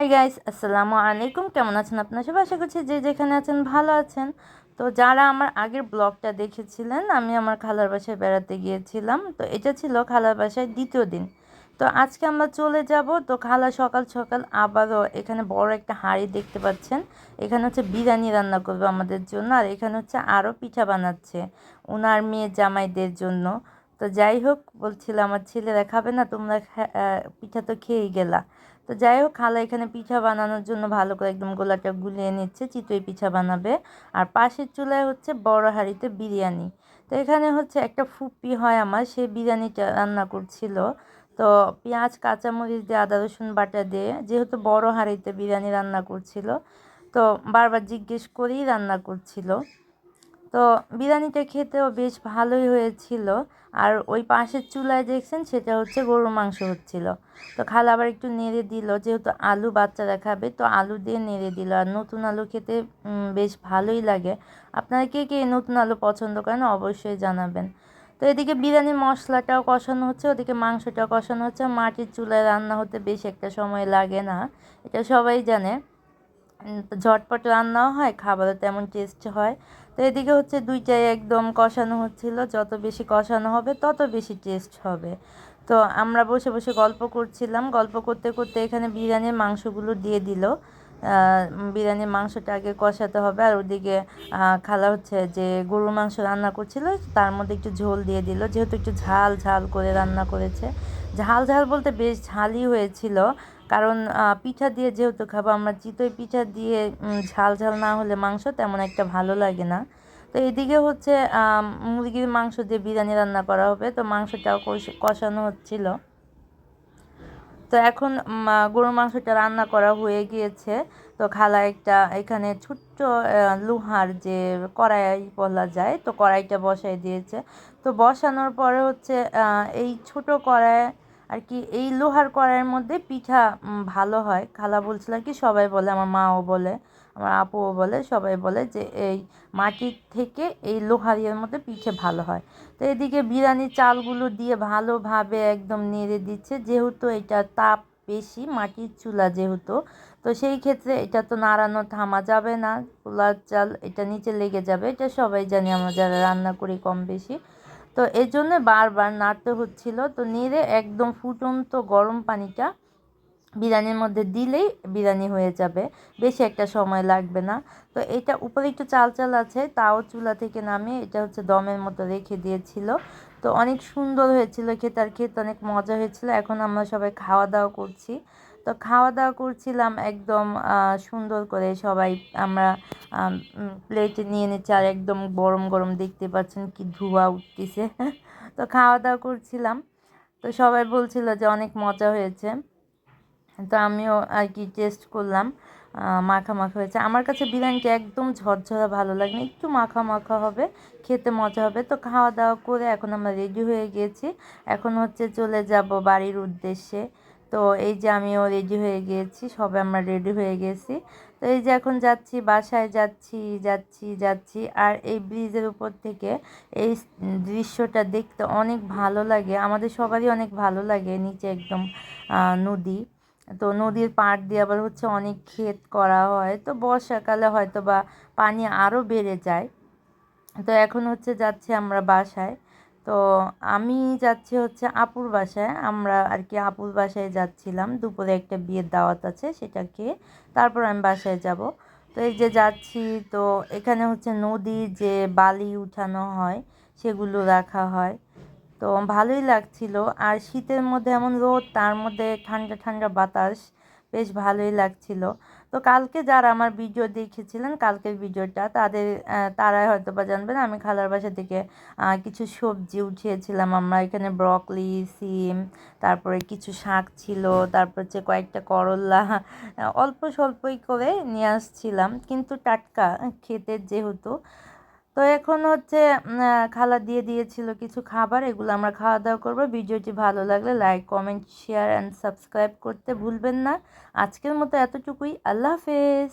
Hi guys আসসালামু আলাইকুম। কেমন আছেন আপনার? সবাই আশা করছি যে যেখানে আছেন ভালো আছেন। তো যারা আমার আগের ব্লগটা দেখেছিলেন, আমি আমার খালার বাসায় বেড়াতে গিয়েছিলাম। তো এটা ছিল খালার বাসায় দ্বিতীয় দিন। তো আজকে আমরা চলে যাব। তো খালা সকাল সকাল আবারও এখানে বড় একটা হাঁড়ি দেখতে পাচ্ছেন। এখানে হচ্ছে বিরিয়ানি রান্না করবে আমাদের জন্য। আর এখানে হচ্ছে আরও পিঠা বানাচ্ছে ওনার মেয়ে জামাইদের জন্য। তো যাই হোক বলছিল আমার ছেলেরা খাবে না, তোমরা পিঠা তো খেয়েই গেলা। তো যাই হোক, খালা এখানে পিঠা বানানোর জন্য ভালো করে একদম গোলাটা গুলিয়ে নিচ্ছে, চিতই পিঠা বানাবে। আর পাশের চুলায় হচ্ছে বড় হাঁড়িতে বিরিয়ানি। তো এখানে হচ্ছে একটা ফুপি হয় আমার, সে বিরিয়ানিটা রান্না করছিল। তো পেঁয়াজ, কাঁচামরিচ দিয়ে আদা, রসুন বাটা দিয়ে, যেহেতু বড় হাঁড়িতে বিরিয়ানি রান্না করছিল, তো বারবার জিজ্ঞেস করেই রান্না করছিল। তো বিরিয়ানিটা খেতেও বেশ ভালোই হয়েছিল। আর ওই পাশের চুলায় দেখছেন, সেটা হচ্ছে গরুর মাংস হচ্ছিল। তো খালা আবার একটু নেড়ে দিল, যেহেতু আলু বাচ্চারা খাবে, তো আলু দিয়ে নেড়ে দিল। আর নতুন আলু খেতে বেশ ভালোই লাগে। আপনারা কে কে নতুন আলু পছন্দ করেন, অবশ্যই জানাবেন। তো এদিকে বিরিয়ানির মশলাটাও কষানো হচ্ছে, ওদিকে মাংসটাও কষানো হচ্ছে। মাটির চুলায় রান্না হতে বেশ একটা সময় লাগে না, এটা সবাই জানে। ঝটপট রান্নাও হয়, খাবারও তেমন টেস্ট হয়। তো এদিকে হচ্ছে দুইটাই একদম কষানো হচ্ছিল। যত বেশি কষানো হবে, তত বেশি টেস্ট হবে। তো আমরা বসে বসে গল্প করছিলাম। গল্প করতে করতে এখানে বিরিয়ানির মাংসগুলো দিয়ে দিল। বিরিয়ানির মাংসটা আগে কষাতে হবে আর ওদিকে খালা হচ্ছে যে গরুর মাংস রান্না করছিল, তার মধ্যে একটু ঝোল দিয়ে দিল। যেহেতু একটু ঝাল ঝাল করে রান্না করেছে। ঝাল ঝাল বলতে বেশ ঝালই হয়েছিল। কারণ পিঠা দিয়ে যেহেতু খাব, আমরা চিতই পিঠা দিয়ে ঝাল ঝাল না হলে মাংস তেমন একটা ভালো লাগে না। তো এদিকে হচ্ছে মুরগির মাংস দিয়ে বিরিয়ানি রান্না করা হবে, তো মাংসটাও কষানো হচ্ছিল। তো এখন গরুর মাংসটা রান্না করা হয়ে গিয়েছে। তো খালা একটা, এখানে ছোট্ট লোহার যে কড়াই বলা যায়, তো কড়াইটা বসাই দিয়েছে। তো বসানোর পরে হচ্ছে এই ছোট কড়াই আর কি এই লোহার কড়াইয়ের মধ্যে পিঠা ভালো হয়। খালা বলছিল কি, সবাই বলে, আমার মাও বলে, আমার আপুও বলে, সবাই বলে যে এই মাটির থেকে এই লোহার ইয়ের মধ্যে পিঠে ভালো হয়। তো এদিকে বিরিয়ানি চালগুলো দিয়ে ভালোভাবে একদম নেড়ে দিচ্ছে, যেহেতু এটা তাপ বেশি, মাটির চুলা যেহেতু, তো সেই ক্ষেত্রে এটা তো নাড়ানো থামা যাবে না। পোলার চাল এটা নিচে লেগে যাবে, এটা সবাই জানি, আমরা যারা রান্না করি কম বেশি। তো এই জন্য বারবার নাড়তে হচ্ছিল। তো নেড়ে একদম ফুটন্ত গরম পানিটা বিরিয়ানির মধ্যে দিলেই বিরিয়ানি হয়ে যাবে। বেশি একটা সময় লাগবে না। তো এটা উপরে একটু চাল চাল আছে, তাও চুলা থেকে নামিয়ে এটা হচ্ছে দমের মতো রেখে দিয়েছিল। তো অনেক সুন্দর হয়েছিল খেতে আর খেতে অনেক মজা হয়েছিল। এখন আমরা সবাই খাওয়া দাওয়া করছি। তো খাওয়া দাওয়া করছিলাম একদম সুন্দর করে সবাই আমরা প্লেটে নিয়ে নিচ্ছি আর একদম গরম গরম দেখতে পাচ্ছেন কি ধোঁয়া উঠতেছে। তো খাওয়া দাওয়া করছিলাম। তো সবাই বলছিল যে অনেক মজা হয়েছে। তো আমিও আর কি টেস্ট করলাম মাখা মাখা হয়েছে। আমার কাছে বিরিয়ানিটা একদম ঝরঝরা ভালো লাগে না, একটু মাখা মাখা হবে, খেতে মজা হবে। তো খাওয়া দাওয়া করে এখন আমরা রেডি হয়ে গিয়েছি এখন হচ্ছে চলে যাব বাড়ির উদ্দেশ্যে। তো এই যে আমিও রেডি হয়ে গিয়েছি সবে আমরা রেডি হয়ে গেছি। তো এই যে এখন যাচ্ছি, বাসায় যাচ্ছি যাচ্ছি যাচ্ছি। আর এই ব্রিজের উপর থেকে এই দৃশ্যটা দেখতে অনেক ভালো লাগে। আমাদের সবারই অনেক ভালো লাগে নিচে একদম নদী। তো নদীর পাড় দিয়ে আবার হচ্ছে অনেক ক্ষেত করা হয়। তো বর্ষাকালে হয়তো বা পানি আরও বেড়ে যায়। তো এখন হচ্ছে যাচ্ছি আমরা বাসায়। তো আমি যাচ্ছি হচ্ছে আপুর বাসায়। আমরা আর কি আপুর বাসায় যাচ্ছিলাম। দুপুরে একটা বিয়ের দাওয়াত আছে সেটা খেয়ে তারপর আমি বাসায় যাব। তো এই যে যাচ্ছি, তো এখানে হচ্ছে নদী যে বালি উঠানো হয়, সেগুলো রাখা হয়। তো ভালোই লাগছিল। আর শীতের মধ্যে এমন রোদ, তার মধ্যে ঠান্ডা ঠান্ডা বাতাস, বেশ ভালোই লাগছিল। তো কালকে যারা আমার ভিডিও দেখেছিলেন, কালকের ভিডিওটা, তাদের তারাই হয়তো বা জানবেন আমি খালার বাসা থেকে কিছু সবজি উঠিয়েছিলাম। আমরা এখানে ব্রকলি সিম, তারপরে কিছু শাক ছিল, তারপর হচ্ছে কয়েকটা করল্লা অল্প স্বল্পই করে নিয়ে আসছিলাম। কিন্তু টাটকা খেতে যেহেতু তো এখন হচ্ছে খালা দিয়ে দিয়েছিল কিছু খাবার, এগুলো আমরা খাওয়া দাওয়া করব। ভিডিওটি ভালো লাগলে like comment share and subscribe করতে ভুলবেন না। আজকের মতো এতটুকুই। আল্লাহ হাফেজ।